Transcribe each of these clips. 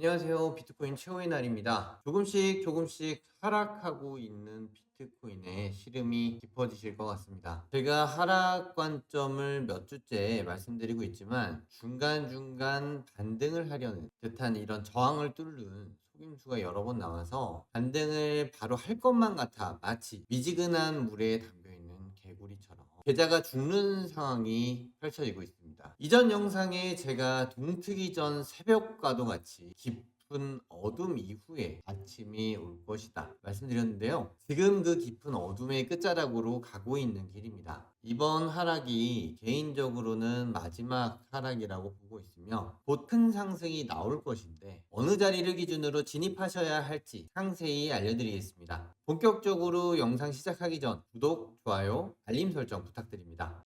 안녕하세요. 비트코인 최후의 날입니다. 조금씩 조금씩 하락하고 있는 비트코인의 시름이 깊어지실 것 같습니다. 제가 하락 관점을 몇 주째 말씀드리고 있지만 중간중간 반등을 하려는 듯한 이런 저항을 뚫는 속임수가 여러 번 나와서 반등을 바로 할 것만 같아 마치 미지근한 물에 담겨 있는 개구리처럼 계좌가 죽는 상황이 펼쳐지고 있습니다. 이전 영상에 제가 동트기 전 새벽과도 같이 깊은 어둠 이후에 아침이 올 것이다 말씀드렸는데요. 지금 그 깊은 어둠의 끝자락으로 가고 있는 길입니다. 이번 하락이 개인적으로는 마지막 하락이라고 보고 있으며 곧 큰 상승이 나올 것인데 어느 자리를 기준으로 진입하셔야 할지 상세히 알려드리겠습니다. 본격적으로 영상 시작하기 전 구독, 좋아요, 알림 설정 부탁드립니다.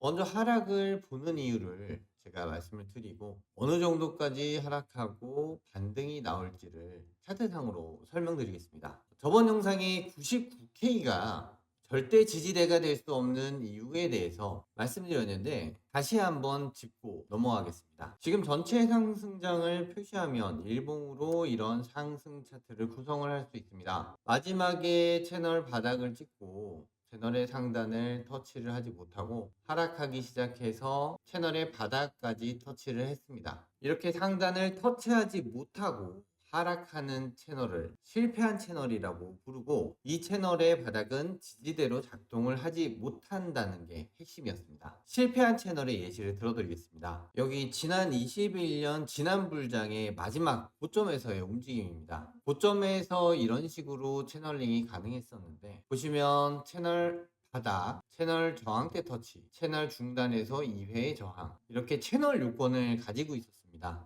먼저 하락을 보는 이유를 제가 말씀을 드리고 어느 정도까지 하락하고 반등이 나올지를 차트상으로 설명드리겠습니다. 저번 영상에 99K가 절대 지지대가 될 수 없는 이유에 대해서 말씀드렸는데 다시 한번 짚고 넘어가겠습니다. 지금 전체 상승장을 표시하면 일봉으로 이런 상승 차트를 구성을 할 수 있습니다. 마지막에 채널 바닥을 찍고 채널의 상단을 터치를 하지 못하고 하락하기 시작해서 채널의 바닥까지 터치를 했습니다. 이렇게 상단을 터치하지 못하고 하락하는 채널을 실패한 채널이라고 부르고 이 채널의 바닥은 지지대로 작동을 하지 못한다는 게 핵심이었습니다. 실패한 채널의 예시를 들어드리겠습니다. 여기 지난 21년 지난 불장의 마지막 고점에서의 움직임입니다. 고점에서 이런 식으로 채널링이 가능했었는데 보시면 채널 바닥, 채널 저항대 터치, 채널 중단에서 2회의 저항 이렇게 채널 요건을 가지고 있었습니다.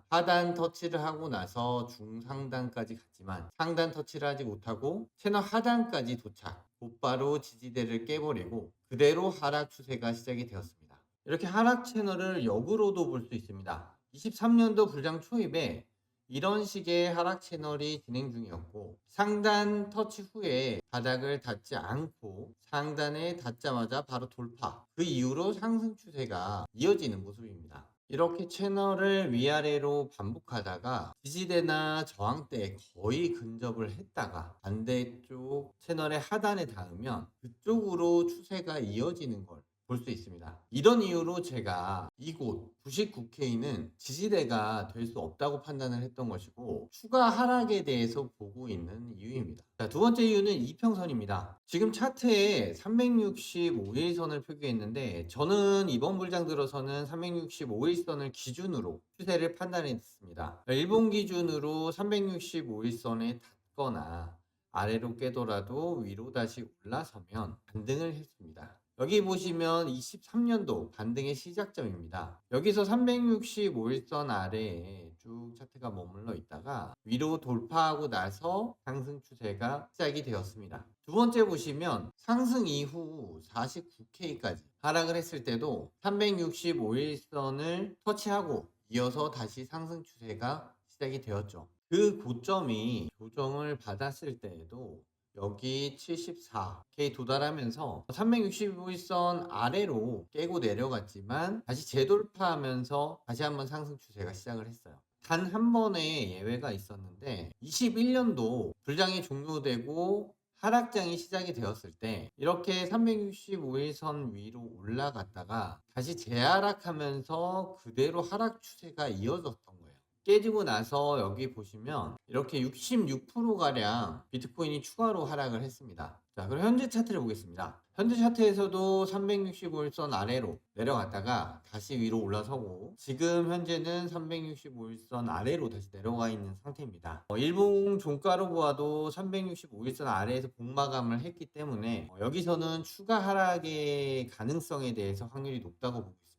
하단 터치를 하고 나서 중상단까지 갔지만 상단 터치를 하지 못하고 채널 하단까지 도착 곧바로 지지대를 깨버리고 그대로 하락 추세가 시작이 되었습니다. 이렇게 하락 채널을 역으로도 볼 수 있습니다. 23년도 불장 초입에 이런 식의 하락 채널이 진행 중이었고 상단 터치 후에 바닥을 닿지 않고 상단에 닿자마자 바로 돌파 그 이후로 상승 추세가 이어지는 모습입니다. 이렇게 채널을 위아래로 반복하다가 지지대나 저항대에 거의 근접을 했다가 반대쪽 채널의 하단에 닿으면 그쪽으로 추세가 이어지는 걸 볼 수 있습니다. 이런 이유로 제가 이곳 99K는 지지대가 될 수 없다고 판단을 했던 것이고 추가 하락에 대해서 보고 있는 이유입니다. 자, 두 번째 이유는 이평선입니다. 지금 차트에 365일선을 표기했는데 저는 이번 불장 들어서는 365일선을 기준으로 추세를 판단했습니다. 일본 기준으로 365일선에 닿거나 아래로 깨더라도 위로 다시 올라서면 반등을 했습니다. 여기 보시면 23년도 반등의 시작점입니다. 여기서 365일선 아래에 쭉 차트가 머물러 있다가 위로 돌파하고 나서 상승 추세가 시작이 되었습니다. 두 번째 보시면 상승 이후 49K까지 하락을 했을 때도 365일선을 터치하고 이어서 다시 상승 추세가 시작이 되었죠. 그 고점이 조정을 받았을 때에도 여기 74K 도달하면서 365일선 아래로 깨고 내려갔지만 다시 재돌파하면서 다시 한번 상승 추세가 시작을 했어요. 단 한 번의 예외가 있었는데 21년도 불장이 종료되고 하락장이 시작이 되었을 때 이렇게 365일선 위로 올라갔다가 다시 재하락하면서 그대로 하락 추세가 이어졌던. 깨지고 나서 여기 보시면 이렇게 66%가량 비트코인이 추가로 하락을 했습니다. 자, 그럼 현재 차트를 보겠습니다. 현재 차트에서도 365일선 아래로 내려갔다가 다시 위로 올라서고 지금 현재는 365일선 아래로 다시 내려가 있는 상태입니다. 어, 일봉 종가로 보아도 365일선 아래에서 복마감을 했기 때문에 어, 여기서는 추가 하락의 가능성에 대해서 확률이 높다고 보고 있습니다.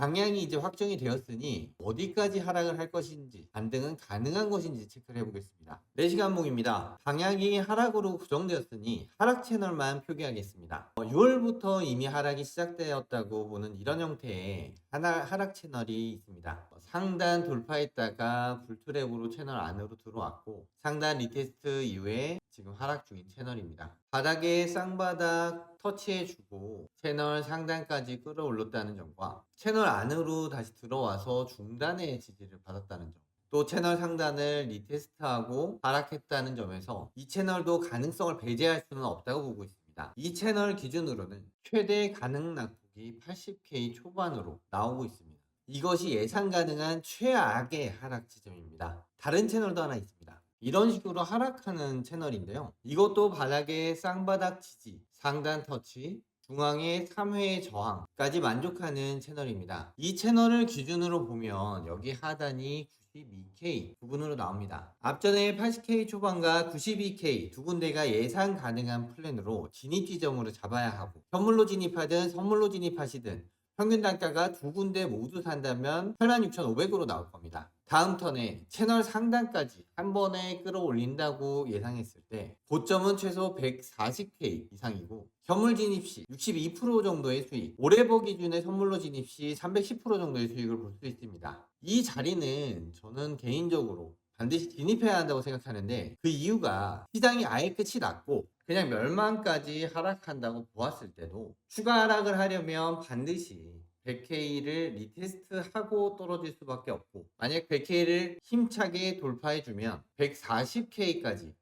방향이 이제 확정이 되었으니 어디까지 하락을 할 것인지 반등은 가능한 것인지 체크를 해보겠습니다. 4시간 봉입니다. 방향이 하락으로 구정되었으니 하락 채널만 표기하겠습니다. 6월부터 이미 하락이 시작되었다고 보는 이런 형태의 하나, 하락 채널이 있습니다. 어, 상단 돌파했다가 불트랩으로 채널 안으로 들어왔고 상단 리테스트 이후에 지금 하락 중인 채널입니다. 바닥에 쌍바닥 터치해주고 채널 상단까지 끌어올렸다는 점과 채널 안으로 다시 들어와서 중단의 지지를 받았다는 점. 또 채널 상단을 리테스트하고 하락했다는 점에서 이 채널도 가능성을 배제할 수는 없다고 보고 있습니다. 이 채널 기준으로는 최대 가능 낙폭이 80K 초반으로 나오고 있습니다. 이것이 예상 가능한 최악의 하락 지점입니다. 다른 채널도 하나 있습니다. 이런 식으로 하락하는 채널인데요. 이것도 바닥에 쌍바닥 지지, 상단 터치, 중앙의 3회 저항까지 만족하는 채널입니다. 이 채널을 기준으로 보면 여기 하단이 92K 부분으로 나옵니다. 앞전에 80K 초반과 92K 두 군데가 예상 가능한 플랜으로 진입 지점으로 잡아야 하고 선물로 진입하든 선물로 진입하시든 평균 단가가 두 군데 모두 산다면 86,500으로 나올 겁니다. 다음 턴에 채널 상단까지 한 번에 끌어올린다고 예상했을 때 고점은 최소 140K 이상이고 현물 진입 시 62% 정도의 수익, 올해버 기준의 선물로 진입 시 310% 정도의 수익을 볼 수 있습니다. 이 자리는 저는 개인적으로 반드시 진입해야 한다고 생각하는데 그 이유가 시장이 아예 끝이 났고 그냥 멸망까지 하락한다고 보았을 때도 추가 하락을 하려면 반드시 100K를 리테스트하고 떨어질 수밖에 없고 만약 100K를 힘차게 돌파해주면 140K까지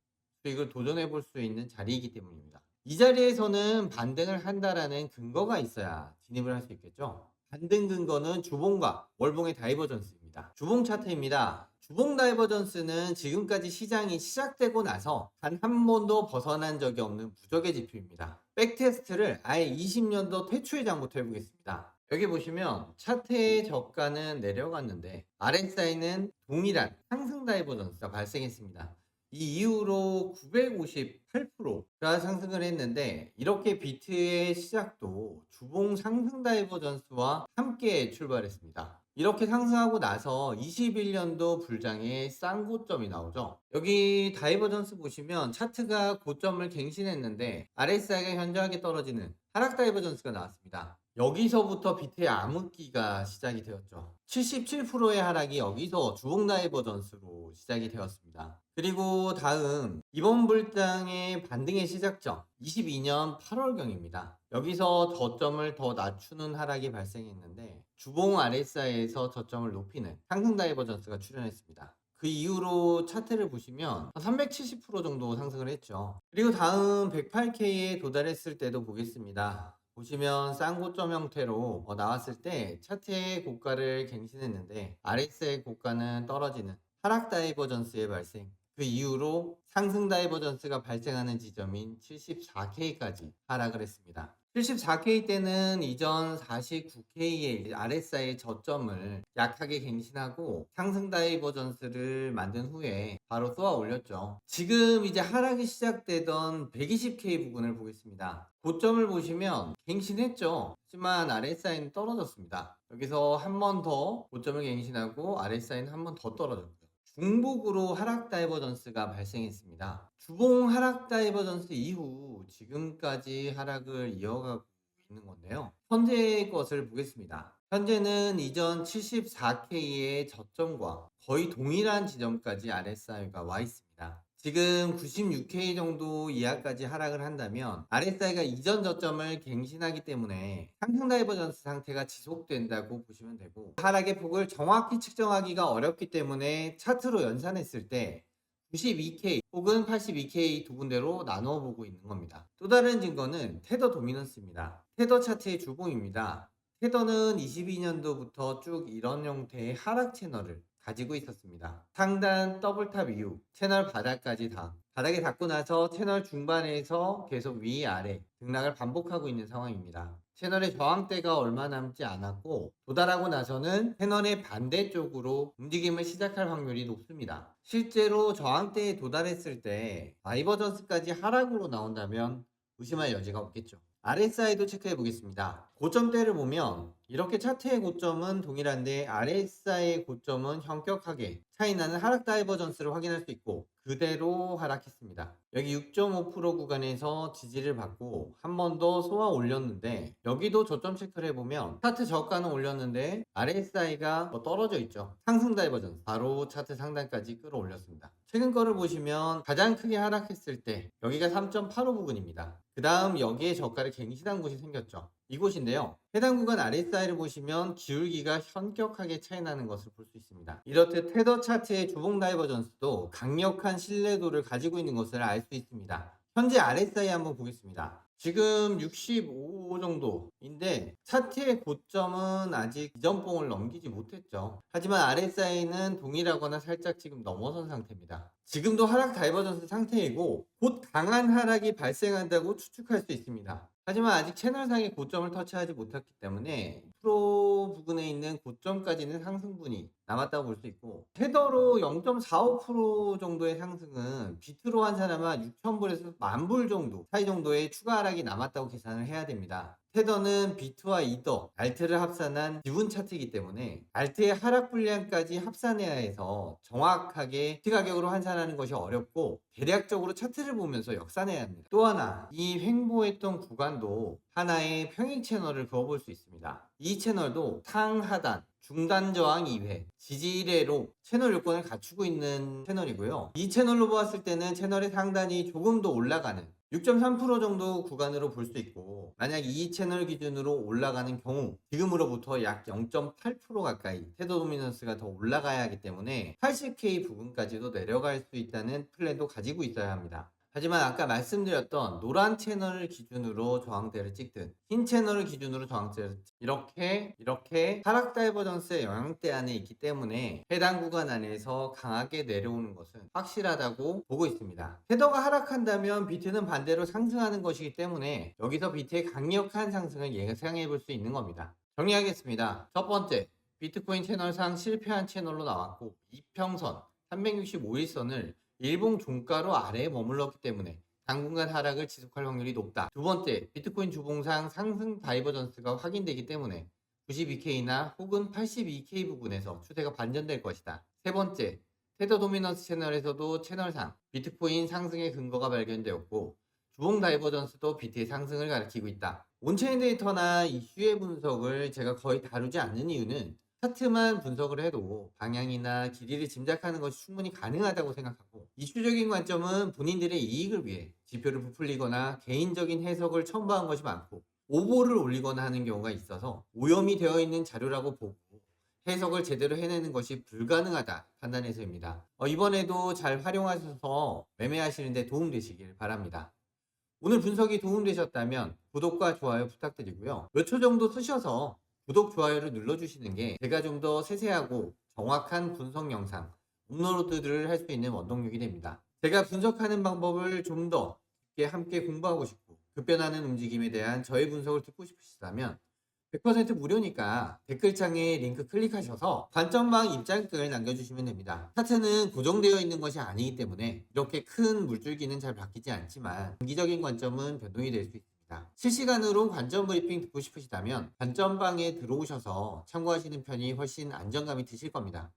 수익을 도전해 볼 수 있는 자리이기 때문입니다. 이 자리에서는 반등을 한다라는 근거가 있어야 진입을 할 수 있겠죠. 반등 근거는 주봉과 월봉의 다이버전스입니다. 주봉 차트입니다. 주봉 다이버전스는 지금까지 시장이 시작되고 나서 단 한 번도 벗어난 적이 없는 무적의 지표입니다. 백테스트를 아예 20년도 퇴출 장부터 해보겠습니다. 여기 보시면 차트의 저가는 내려갔는데 RSI는 동일한 상승 다이버전스가 발생했습니다. 이 이후로 958%가 상승을 했는데 이렇게 비트의 시작도 주봉 상승 다이버전스와 함께 출발했습니다. 이렇게 상승하고 나서 21년도 불장의 쌍고점이 나오죠. 여기 다이버전스 보시면 차트가 고점을 갱신했는데 RSI가 현저하게 떨어지는 하락 다이버전스가 나왔습니다. 여기서부터 비트의 암흑기가 시작이 되었죠. 77%의 하락이 여기서 주봉 다이버전스로 시작이 되었습니다. 그리고 다음 이번 불장의 반등의 시작점 22년 8월경입니다. 여기서 저점을 더 낮추는 하락이 발생했는데 주봉 RSI에서 저점을 높이는 상승 다이버전스가 출현했습니다. 그 이후로 차트를 보시면 370% 정도 상승을 했죠. 그리고 다음 108K에 도달했을 때도 보겠습니다. 보시면 쌍고점 형태로 어, 나왔을 때 차트의 고가를 갱신했는데 RS의 고가는 떨어지는 하락 다이버전스의 발생 그 이후로 상승 다이버전스가 발생하는 지점인 74K까지 하락을 했습니다. 74K 때는 이전 49K의 RSI의 저점을 약하게 갱신하고 상승 다이버전스를 만든 후에 바로 쏘아 올렸죠. 지금 이제 하락이 시작되던 120K 부분을 보겠습니다. 고점을 보시면 갱신했죠. 하지만 RSI는 떨어졌습니다. 여기서 한 번 더 고점을 갱신하고 RSI는 한 번 더 떨어졌고요. 중복으로 하락 다이버전스가 발생했습니다. 주봉 하락 다이버전스 이후 지금까지 하락을 이어가고 있는 건데요. 현재 것을 보겠습니다. 현재는 이전 74K의 저점과 거의 동일한 지점까지 RSI가 와 있습니다. 지금 96K 정도 이하까지 하락을 한다면 RSI가 이전 저점을 갱신하기 때문에 상승 다이버전스 상태가 지속된다고 보시면 되고 하락의 폭을 정확히 측정하기가 어렵기 때문에 차트로 연산했을 때 92K 혹은 82K 두 군데로 나누어 보고 있는 겁니다. 또 다른 증거는 테더 도미넌스입니다. 테더 차트의 주봉입니다. 테더는 22년도부터 쭉 이런 형태의 하락 채널을 가지고 있었습니다. 상단 더블탑 이후 채널 바닥까지 다 바닥에 닿고 나서 채널 중반에서 계속 위 아래 등락을 반복하고 있는 상황입니다. 채널의 저항대가 얼마 남지 않았고 도달하고 나서는 채널의 반대쪽으로 움직임을 시작할 확률이 높습니다. 실제로 저항대에 도달했을 때 다이버전스까지 하락으로 나온다면 의심할 여지가 없겠죠. RSI도 체크해 보겠습니다. 고점대를 보면 이렇게 차트의 고점은 동일한데 RSI의 고점은 현격하게 차이나는 하락 다이버전스를 확인할 수 있고 그대로 하락했습니다. 여기 6.5% 구간에서 지지를 받고 한 번더 쏘아 올렸는데 여기도 저점 체크를 해보면 차트 저가는 올렸는데 RSI가 떨어져 있죠. 상승 다이버전스 바로 차트 상단까지 끌어올렸습니다. 최근 거를 보시면 가장 크게 하락했을 때 여기가 3.85 부근입니다. 그 다음 여기에 저가를 갱신한 곳이 생겼죠. 이곳인데요. 해당 구간 RSI를 보시면 기울기가 현격하게 차이 나는 것을 볼 수 있습니다. 이렇듯 테더 차트의 주봉 다이버전스도 강력한 신뢰도를 가지고 있는 것을 알 수 있습니다. 현재 RSI 한번 보겠습니다. 지금 65 정도인데 차트의 고점은 아직 이전봉을 넘기지 못했죠. 하지만 RSI는 동일하거나 살짝 지금 넘어선 상태입니다. 지금도 하락 다이버전스 상태이고 곧 강한 하락이 발생한다고 추측할 수 있습니다. 하지만 아직 채널상의 고점을 터치하지 못했기 때문에 프로 부근에 있는 고점까지는 상승분이 남았다고 볼 수 있고 테더로 0.45% 정도의 상승은 비트로 환산하면 6,000불에서 10,000불 정도 사이 정도의 추가 하락이 남았다고 계산을 해야 됩니다. 테더는 비트와 이더, 알트를 합산한 지분 차트이기 때문에 알트의 하락 분량까지 합산해야 해서 정확하게 티 가격으로 환산하는 것이 어렵고 대략적으로 차트를 보면서 역산해야 합니다. 또 하나 이 횡보했던 구간도 하나의 평행 채널을 그어볼 수 있습니다. 이 채널도 상하단 중단 저항 2회, 지지 1회로 채널 요건을 갖추고 있는 채널이고요. 이 채널로 보았을 때는 채널의 상단이 조금 더 올라가는 6.3% 정도 구간으로 볼 수 있고 만약 이 채널 기준으로 올라가는 경우 지금으로부터 약 0.8% 가까이 테더 도미넌스가 더 올라가야 하기 때문에 80K 부분까지도 내려갈 수 있다는 플랜도 가지고 있어야 합니다. 하지만 아까 말씀드렸던 노란 채널을 기준으로 저항대를 찍든 흰 채널을 기준으로 저항대를 찍든 이렇게 이렇게 하락 다이버전스의 영향대 안에 있기 때문에 해당 구간 안에서 강하게 내려오는 것은 확실하다고 보고 있습니다. 테더가 하락한다면 비트는 반대로 상승하는 것이기 때문에 여기서 비트의 강력한 상승을 예상해 볼 수 있는 겁니다. 정리하겠습니다. 첫 번째, 비트코인 채널상 실패한 채널로 나왔고 이평선 365일선을 일봉 종가로 아래에 머물렀기 때문에 당분간 하락을 지속할 확률이 높다. 두 번째, 비트코인 주봉상 상승 다이버전스가 확인되기 때문에 92K나 혹은 82K 부분에서 추세가 반전될 것이다. 세 번째, 테더 도미넌스 채널에서도 채널상 비트코인 상승의 근거가 발견되었고 주봉 다이버전스도 비트의 상승을 가리키고 있다. 온체인 데이터나 이슈의 분석을 제가 거의 다루지 않는 이유는 차트만 분석을 해도 방향이나 길이를 짐작하는 것이 충분히 가능하다고 생각하고 이슈적인 관점은 본인들의 이익을 위해 지표를 부풀리거나 개인적인 해석을 첨부한 것이 많고 오보를 올리거나 하는 경우가 있어서 오염이 되어 있는 자료라고 보고 해석을 제대로 해내는 것이 불가능하다 판단해서입니다. 어, 이번에도 잘 활용하셔서 매매하시는데 도움되시길 바랍니다. 오늘 분석이 도움되셨다면 구독과 좋아요 부탁드리고요. 몇 초 정도 쓰셔서 구독, 좋아요를 눌러주시는 게 제가 좀 더 세세하고 정확한 분석 영상 업로드를 할수 있는 원동력이 됩니다. 제가 분석하는 방법을 좀더 함께 공부하고 싶고 급변하는 움직임에 대한 저의 분석을 듣고 싶으시다면 100% 무료니까 댓글창에 링크 클릭하셔서 관점방 입장글을 남겨주시면 됩니다. 차트는 고정되어 있는 것이 아니기 때문에 이렇게 큰 물줄기는 잘 바뀌지 않지만 단기적인 관점은 변동이 될 수 있습니다. 실시간으로 관점 브리핑 듣고 싶으시다면 관점방에 들어오셔서 참고하시는 편이 훨씬 안정감이 드실 겁니다.